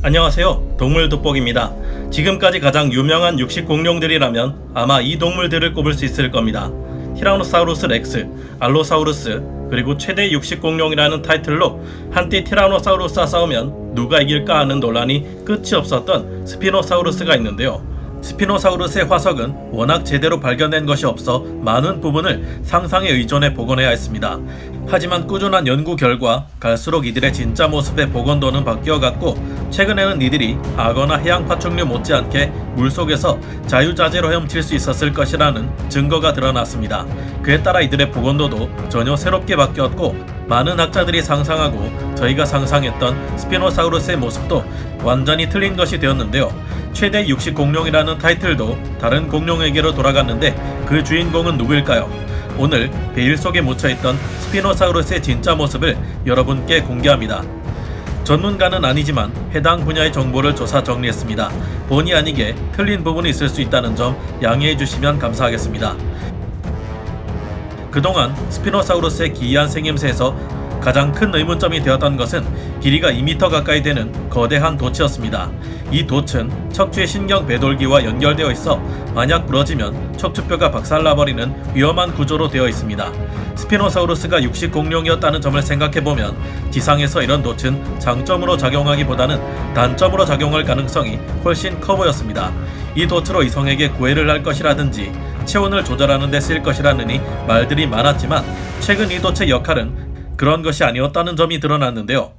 안녕하세요. 동물 돋보기입니다. 지금까지 가장 유명한 육식 공룡들이라면 아마 이 동물들을 꼽을 수 있을 겁니다. 티라노사우루스 렉스, 알로사우루스, 그리고 최대 육식 공룡이라는 타이틀로 한때 티라노사우루스와 싸우면 누가 이길까 하는 논란이 끝이 없었던 스피노사우루스가 있는데요. 스피노사우루스의 화석은 워낙 제대로 발견된 것이 없어 많은 부분을 상상에 의존해 복원해야 했습니다. 하지만 꾸준한 연구 결과 갈수록 이들의 진짜 모습의 복원도는 바뀌어갔고 최근에는 이들이 악어나 해양 파충류 못지않게 물속에서 자유자재로 헤엄칠 수 있었을 것이라는 증거가 드러났습니다. 그에 따라 이들의 복원도도 전혀 새롭게 바뀌었고 많은 학자들이 상상하고 저희가 상상했던 스피노사우루스의 모습도 완전히 틀린 것이 되었는데요. 최대 육식 공룡이라는 타이틀도 다른 공룡에게로 돌아갔는데 그 주인공은 누구일까요? 오늘 베일 속에 묻혀있던 스피노사우루스의 진짜 모습을 여러분께 공개합니다. 전문가는 아니지만 해당 분야의 정보를 조사 정리했습니다. 본의 아니게 틀린 부분이 있을 수 있다는 점 양해해 주시면 감사하겠습니다. 그동안 스피노사우루스의 기이한 생김새에서 가장 큰 의문점이 되었던 것은 길이가 2m 가까이 되는 거대한 돛이었습니다. 이 돛은 척추의 신경 배돌기와 연결되어 있어 만약 부러지면 척추뼈가 박살나버리는 위험한 구조로 되어 있습니다. 스피노사우루스가 육식 공룡이었다는 점을 생각해보면 지상에서 이런 돛은 장점으로 작용하기보다는 단점으로 작용할 가능성이 훨씬 커 보였습니다. 이 돛으로 이성에게 구애를 할 것이라든지 체온을 조절하는 데 쓰일 것이라느니 말들이 많았지만 최근 이 돛의 역할은 그런 것이 아니었다는 점이 드러났는데요.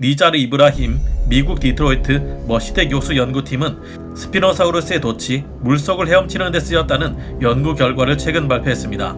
니자르 이브라힘 미국 디트로이트 머시대 교수 연구팀은 스피노사우루스의 돛이 물속을 헤엄치는 데 쓰였다는 연구 결과를 최근 발표했습니다.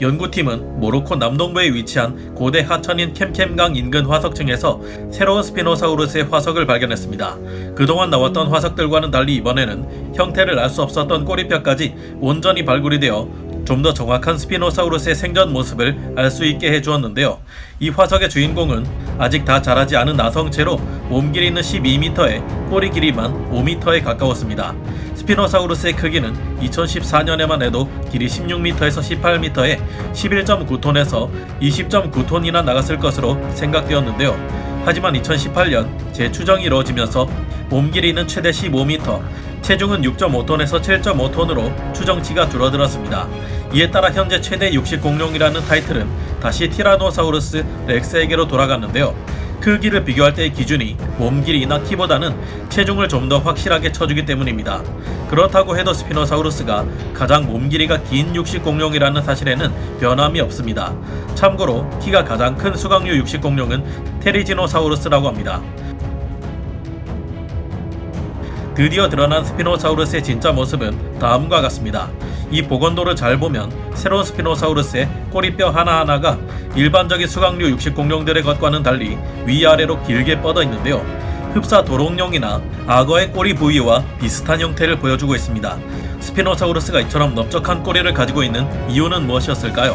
연구팀은 모로코 남동부에 위치한 고대 하천인 캠캠강 인근 화석층에서 새로운 스피노사우루스의 화석을 발견했습니다. 그동안 나왔던 화석들과는 달리 이번에는 형태를 알 수 없었던 꼬리뼈까지 온전히 발굴이 되어 좀 더 정확한 스피노사우루스의 생전 모습을 알 수 있게 해주었는데요. 이 화석의 주인공은 아직 다 자라지 않은 나성체로 몸 길이는 12m에 꼬리 길이만 5m에 가까웠습니다. 스피노사우루스의 크기는 2014년에만 해도 길이 16m에서 18m에 11.9톤에서 20.9톤이나 나갔을 것으로 생각되었는데요. 하지만 2018년 재추정이 이루어지면서 몸 길이는 최대 15m, 체중은 6.5톤에서 7.5톤으로 추정치가 줄어들었습니다. 이에 따라 현재 최대 육식 공룡이라는 타이틀은 다시 티라노사우루스 렉스에게로 돌아갔는데요. 크기를 비교할 때의 기준이 몸 길이나 키보다는 체중을 좀 더 확실하게 쳐주기 때문입니다. 그렇다고 해도 스피노사우루스가 가장 몸 길이가 긴 육식 공룡이라는 사실에는 변함이 없습니다. 참고로 키가 가장 큰 수강류 육식 공룡은 테리지노사우루스라고 합니다. 드디어 드러난 스피노사우루스의 진짜 모습은 다음과 같습니다. 이 복원도를 잘 보면 새로운 스피노사우루스의 꼬리뼈 하나하나가 일반적인 수강류 육식 공룡들의 것과는 달리 위아래로 길게 뻗어 있는데요. 흡사 도롱뇽이나 악어의 꼬리 부위와 비슷한 형태를 보여주고 있습니다. 스피노사우루스가 이처럼 넓적한 꼬리를 가지고 있는 이유는 무엇이었을까요?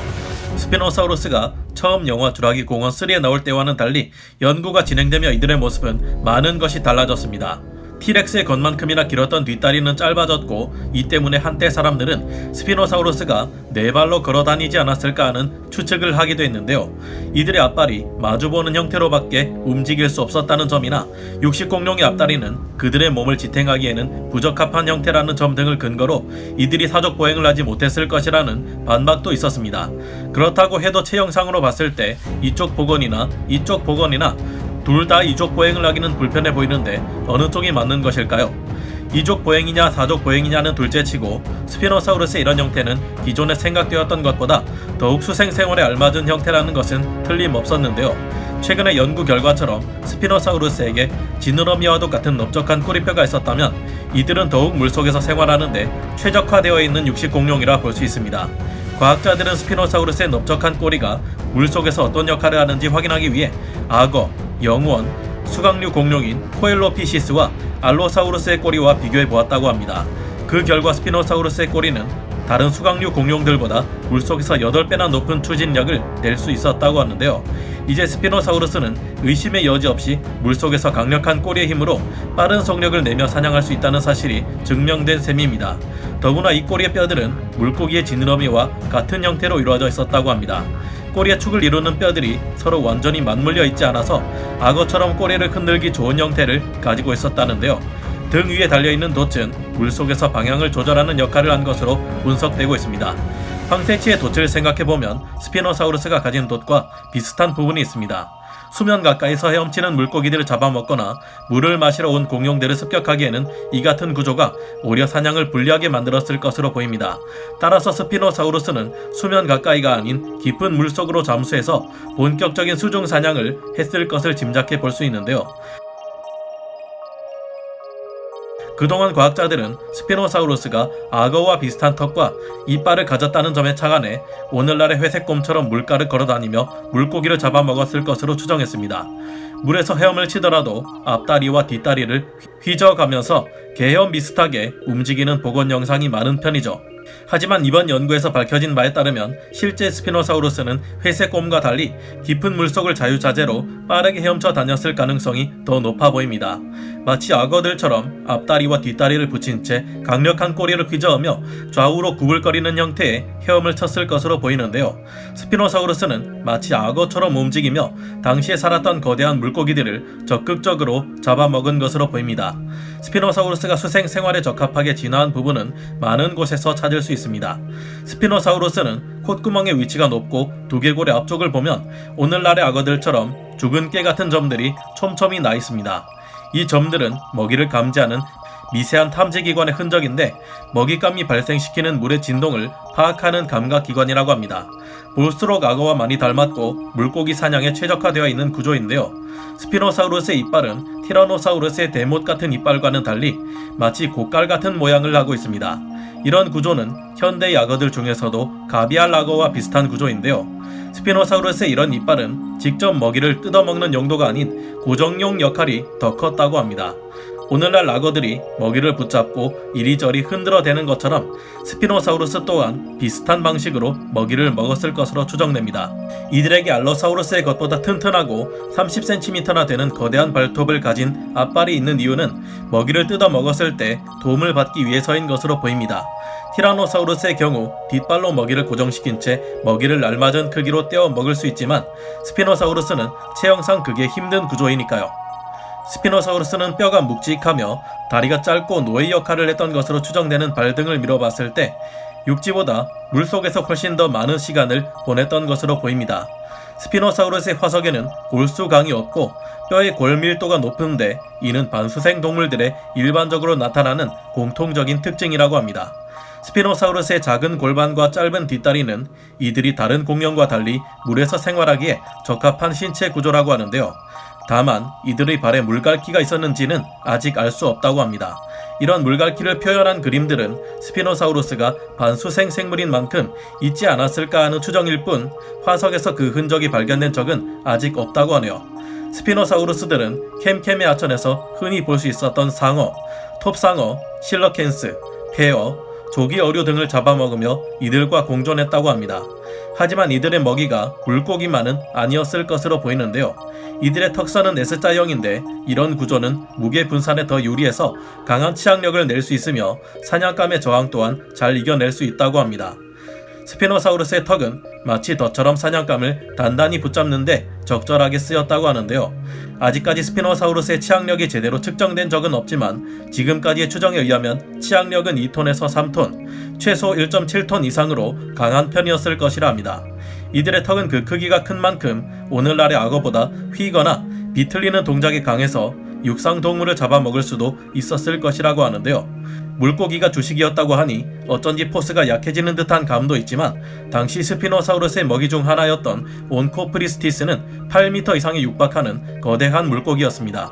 스피노사우루스가 처음 영화 주라기 공원 3에 나올 때와는 달리 연구가 진행되며 이들의 모습은 많은 것이 달라졌습니다. 티렉스의 겉만큼이나 길었던 뒷다리는 짧아졌고 이 때문에 한때 사람들은 스피노사우루스가 네 발로 걸어 다니지 않았을까 하는 추측을 하기도 했는데요. 이들의 앞발이 마주보는 형태로밖에 움직일 수 없었다는 점이나 육식 공룡의 앞다리는 그들의 몸을 지탱하기에는 부적합한 형태라는 점 등을 근거로 이들이 사족 보행을 하지 못했을 것이라는 반박도 있었습니다. 그렇다고 해도 체형상으로 봤을 때 이쪽 복원이나 이쪽 복원이나 둘 다 이족 보행을 하기는 불편해 보이는데 어느 쪽이 맞는 것일까요? 이족 보행이냐 사족 보행이냐는 둘째치고 스피노사우루스의 이런 형태는 기존에 생각되었던 것보다 더욱 수생 생활에 알맞은 형태라는 것은 틀림없었는데요. 최근의 연구 결과처럼 스피노사우루스에게 지느러미와도 같은 넓적한 꼬리뼈가 있었다면 이들은 더욱 물속에서 생활하는데 최적화되어 있는 육식 공룡이라 볼 수 있습니다. 과학자들은 스피노사우루스의 넓적한 꼬리가 물속에서 어떤 역할을 하는지 확인하기 위해 악어, 영원, 수강류 공룡인 코엘로피시스와 알로사우루스의 꼬리와 비교해 보았다고 합니다. 그 결과 스피노사우루스의 꼬리는 다른 수강류 공룡들보다 물속에서 8배나 높은 추진력을 낼 수 있었다고 하는데요. 이제 스피노사우루스는 의심의 여지 없이 물속에서 강력한 꼬리의 힘으로 빠른 속력을 내며 사냥할 수 있다는 사실이 증명된 셈입니다. 더구나 이 꼬리의 뼈들은 물고기의 지느러미와 같은 형태로 이루어져 있었다고 합니다. 꼬리의 축을 이루는 뼈들이 서로 완전히 맞물려 있지 않아서 악어처럼 꼬리를 흔들기 좋은 형태를 가지고 있었다는데요. 등 위에 달려있는 돛은 물속에서 방향을 조절하는 역할을 한 것으로 분석되고 있습니다. 황새치의 돛을 생각해보면 스피노사우루스가 가진 돛과 비슷한 부분이 있습니다. 수면 가까이서 헤엄치는 물고기들을 잡아먹거나 물을 마시러 온 공룡들을 습격하기에는 이 같은 구조가 오히려 사냥을 불리하게 만들었을 것으로 보입니다. 따라서 스피노사우루스는 수면 가까이가 아닌 깊은 물속으로 잠수해서 본격적인 수중 사냥을 했을 것을 짐작해 볼 수 있는데요. 그동안 과학자들은 스피노사우루스가 악어와 비슷한 턱과 이빨을 가졌다는 점에 착안해 오늘날의 회색곰처럼 물가를 걸어다니며 물고기를 잡아먹었을 것으로 추정했습니다. 물에서 헤엄을 치더라도 앞다리와 뒷다리를 휘저어가면서 개헤엄 비슷하게 움직이는 복원 영상이 많은 편이죠. 하지만 이번 연구에서 밝혀진 바에 따르면 실제 스피노사우루스는 회색 곰과 달리 깊은 물속을 자유자재로 빠르게 헤엄쳐 다녔을 가능성이 더 높아 보입니다. 마치 악어들처럼 앞다리와 뒷다리를 붙인 채 강력한 꼬리를 휘저으며 좌우로 구불거리는 형태의 헤엄을 쳤을 것으로 보이는데요. 스피노사우루스는 마치 악어처럼 움직이며 당시에 살았던 거대한 물고기들을 적극적으로 잡아먹은 것으로 보입니다. 스피노사우루스가 수생 생활에 적합하게 진화한 부분은 많은 곳에서 찾을 수 있습니다. 스피노사우루스는 콧구멍의 위치가 높고 두개골의 앞쪽을 보면 오늘날의 악어들처럼 죽은 깨 같은 점들이 촘촘히 나 있습니다. 이 점들은 먹이를 감지하는 미세한 탐지기관의 흔적인데 먹잇감이 발생시키는 물의 진동을 파악하는 감각기관이라고 합니다. 볼수록 악어와 많이 닮았고 물고기 사냥에 최적화되어 있는 구조인데요. 스피노사우루스의 이빨은 티라노사우루스의 대못 같은 이빨과는 달리 마치 고깔 같은 모양을 하고 있습니다. 이런 구조는 현대의 악어들 중에서도 가비알 악어와 비슷한 구조인데요. 스피노사우루스의 이런 이빨은 직접 먹이를 뜯어먹는 용도가 아닌 고정용 역할이 더 컸다고 합니다. 오늘날 악어들이 먹이를 붙잡고 이리저리 흔들어대는 것처럼 스피노사우루스 또한 비슷한 방식으로 먹이를 먹었을 것으로 추정됩니다. 이들에게 알로사우루스의 것보다 튼튼하고 30cm나 되는 거대한 발톱을 가진 앞발이 있는 이유는 먹이를 뜯어 먹었을 때 도움을 받기 위해서인 것으로 보입니다. 티라노사우루스의 경우 뒷발로 먹이를 고정시킨 채 먹이를 날맞은 크기로 떼어 먹을 수 있지만 스피노사우루스는 체형상 그게 힘든 구조이니까요. 스피노사우루스는 뼈가 묵직하며 다리가 짧고 노예 역할을 했던 것으로 추정되는 발등을 밀어봤을 때 육지보다 물속에서 훨씬 더 많은 시간을 보냈던 것으로 보입니다. 스피노사우루스의 화석에는 골수강이 없고 뼈의 골 밀도가 높은데 이는 반수생 동물들의 일반적으로 나타나는 공통적인 특징이라고 합니다. 스피노사우루스의 작은 골반과 짧은 뒷다리는 이들이 다른 공룡과 달리 물에서 생활하기에 적합한 신체 구조라고 하는데요. 다만 이들의 발에 물갈퀴가 있었는지는 아직 알 수 없다고 합니다. 이런 물갈퀴를 표현한 그림들은 스피노사우루스가 반수생 생물인 만큼 있지 않았을까 하는 추정일 뿐 화석에서 그 흔적이 발견된 적은 아직 없다고 하네요. 스피노사우루스들은 캠캠의 하천에서 흔히 볼 수 있었던 상어, 톱상어, 실러캔스, 베어, 조기 어류 등을 잡아먹으며 이들과 공존했다고 합니다. 하지만 이들의 먹이가 물고기만은 아니었을 것으로 보이는데요. 이들의 턱선은 S자형인데 이런 구조는 무게 분산에 더 유리해서 강한 치악력을 낼 수 있으며 사냥감의 저항 또한 잘 이겨낼 수 있다고 합니다. 스피노사우루스의 턱은 마치 덫처럼 사냥감을 단단히 붙잡는데 적절하게 쓰였다고 하는데요. 아직까지 스피노사우루스의 치악력이 제대로 측정된 적은 없지만 지금까지의 추정에 의하면 치악력은 2톤에서 3톤, 최소 1.7톤 이상으로 강한 편이었을 것이라 합니다. 이들의 턱은 그 크기가 큰 만큼 오늘날의 악어보다 휘거나 비틀리는 동작이 강해서 육상 동물을 잡아먹을 수도 있었을 것이라고 하는데요. 물고기가 주식이었다고 하니 어쩐지 포스가 약해지는 듯한 감도 있지만 당시 스피노사우루스의 먹이 중 하나였던 온코프리스티스는 8m 이상에 육박하는 거대한 물고기였습니다.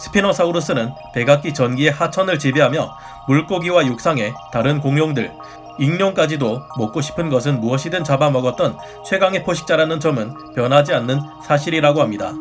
스피노사우루스는 백악기 전기의 하천을 지배하며 물고기와 육상의 다른 공룡들, 익룡까지도 먹고 싶은 것은 무엇이든 잡아먹었던 최강의 포식자라는 점은 변하지 않는 사실이라고 합니다.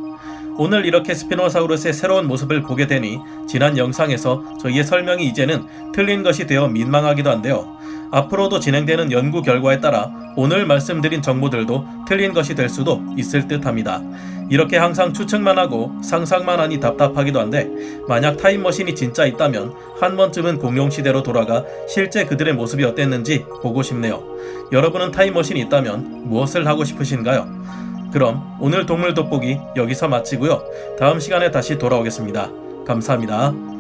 오늘 이렇게 스피노사우루스의 새로운 모습을 보게 되니 지난 영상에서 저희의 설명이 이제는 틀린 것이 되어 민망하기도 한데요. 앞으로도 진행되는 연구 결과에 따라 오늘 말씀드린 정보들도 틀린 것이 될 수도 있을 듯 합니다. 이렇게 항상 추측만 하고 상상만 하니 답답하기도 한데 만약 타임머신이 진짜 있다면 한 번쯤은 공룡시대로 돌아가 실제 그들의 모습이 어땠는지 보고 싶네요. 여러분은 타임머신이 있다면 무엇을 하고 싶으신가요? 그럼 오늘 동물 돋보기 여기서 마치고요. 다음 시간에 다시 돌아오겠습니다. 감사합니다.